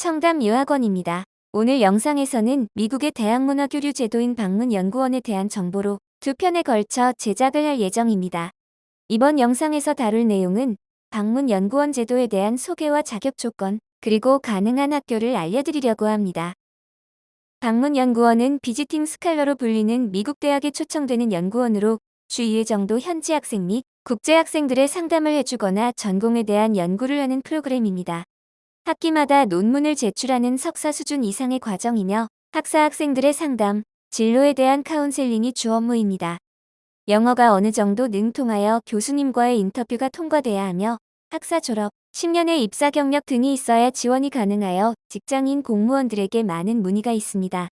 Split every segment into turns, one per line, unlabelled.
청담 유학원입니다. 오늘 영상에서는 미국의 대학문화 교류 제도인 방문연구원에 대한 정보로 두 편에 걸쳐 제작을 할 예정입니다. 이번 영상에서 다룰 내용은 방문연구원 제도에 대한 소개와 자격 조건, 그리고 가능한 학교를 알려드리려고 합니다. 방문연구원은 비지팅 스칼러로 불리는 미국 대학에 초청되는 연구원으로 주 2회 정도 현지 학생 및 국제 학생들의 상담을 해주거나 전공에 대한 연구를 하는 프로그램입니다. 학기마다 논문을 제출하는 석사 수준 이상의 과정이며 학사 학생들의 상담, 진로에 대한 카운셀링이 주 업무입니다. 영어가 어느 정도 능통하여 교수님과의 인터뷰가 통과돼야 하며 학사 졸업, 10년의 입사 경력 등이 있어야 지원이 가능하여 직장인 공무원들에게 많은 문의가 있습니다.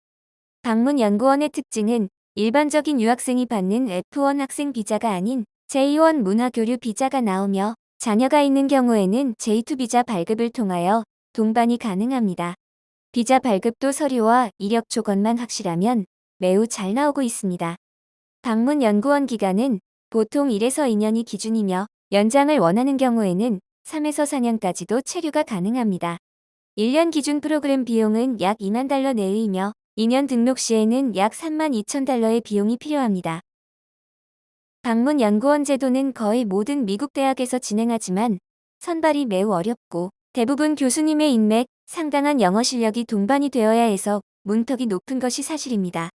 방문연구원의 특징은 일반적인 유학생이 받는 F1 학생 비자가 아닌 J1 문화교류 비자가 나오며 자녀가 있는 경우에는 J2 비자 발급을 통하여 동반이 가능합니다. 비자 발급도 서류와 이력 조건만 확실하면 매우 잘 나오고 있습니다. 방문 연구원 기간은 보통 1에서 2년이 기준이며 연장을 원하는 경우에는 3에서 4년까지도 체류가 가능합니다. 1년 기준 프로그램 비용은 약 2만 달러 내외이며 2년 등록 시에는 약 3만 2천 달러의 비용이 필요합니다. 방문 연구원 제도는 거의 모든 미국 대학에서 진행하지만 선발이 매우 어렵고 대부분 교수님의 인맥, 상당한 영어 실력이 동반이 되어야 해서 문턱이 높은 것이 사실입니다.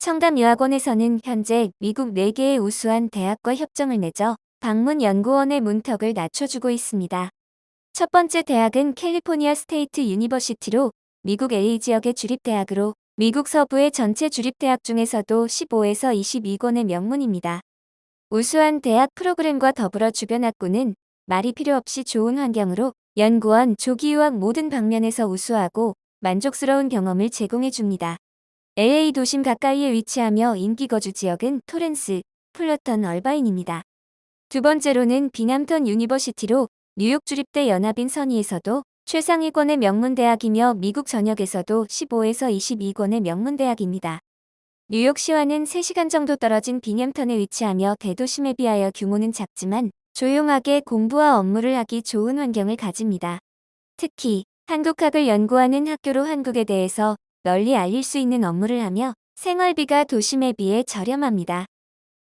청담유학원에서는 현재 미국 4개의 우수한 대학과 협정을 맺어 방문 연구원의 문턱을 낮춰주고 있습니다. 첫 번째 대학은 캘리포니아 스테이트 유니버시티로 미국 LA 지역의 주립대학으로 미국 서부의 전체 주립대학 중에서도 15에서 22권의 명문입니다. 우수한 대학 프로그램과 더불어 주변 학구는 말이 필요 없이 좋은 환경으로 연구원, 조기 유학 모든 방면에서 우수하고 만족스러운 경험을 제공해 줍니다. LA 도심 가까이에 위치하며 인기 거주 지역은 토렌스, 플러턴, 얼바인입니다. 두 번째로는 비남턴 유니버시티로 뉴욕 주립대 연합인 선의에서도 최상위권의 명문대학이며 미국 전역에서도 15에서 22권의 명문대학입니다. 뉴욕시와는 3시간 정도 떨어진 빈햄턴에 위치하며 대도심에 비하여 규모는 작지만 조용하게 공부와 업무를 하기 좋은 환경을 가집니다. 특히 한국학을 연구하는 학교로 한국에 대해서 널리 알릴 수 있는 업무를 하며 생활비가 도심에 비해 저렴합니다.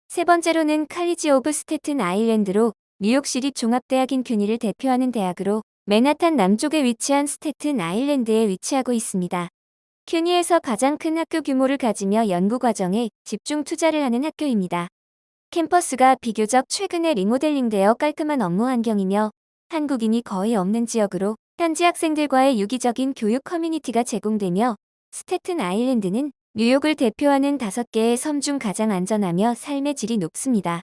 세 번째로는 칼리지 오브 스테튼 아일랜드로 뉴욕시립 종합대학인 큐니를 대표하는 대학으로 맨하탄 남쪽에 위치한 스테튼 아일랜드에 위치하고 있습니다. 큐니에서 가장 큰 학교 규모를 가지며 연구 과정에 집중 투자를 하는 학교입니다. 캠퍼스가 비교적 최근에 리모델링되어 깔끔한 업무 환경이며 한국인이 거의 없는 지역으로 현지 학생들과의 유기적인 교육 커뮤니티가 제공되며 스테튼 아일랜드는 뉴욕을 대표하는 다섯 개의 섬 중 가장 안전하며 삶의 질이 높습니다.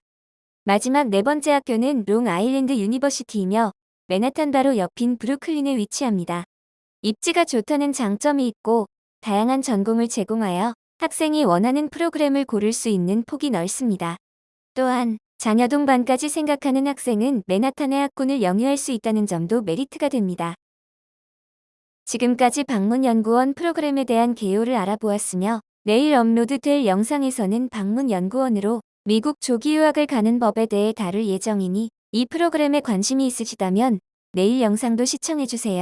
마지막 네 번째 학교는 롱 아일랜드 유니버시티이며 맨하탄 바로 옆인 브루클린에 위치합니다. 입지가 좋다는 장점이 있고 다양한 전공을 제공하여 학생이 원하는 프로그램을 고를 수 있는 폭이 넓습니다. 또한 자녀 동반까지 생각하는 학생은 맨하탄의 학군을 영유할 수 있다는 점도 메리트가 됩니다. 지금까지 방문연구원 프로그램에 대한 개요를 알아보았으며 내일 업로드될 영상에서는 방문연구원으로 미국 조기 유학을 가는 법에 대해 다룰 예정이니 이 프로그램에 관심이 있으시다면 내일 영상도 시청해주세요.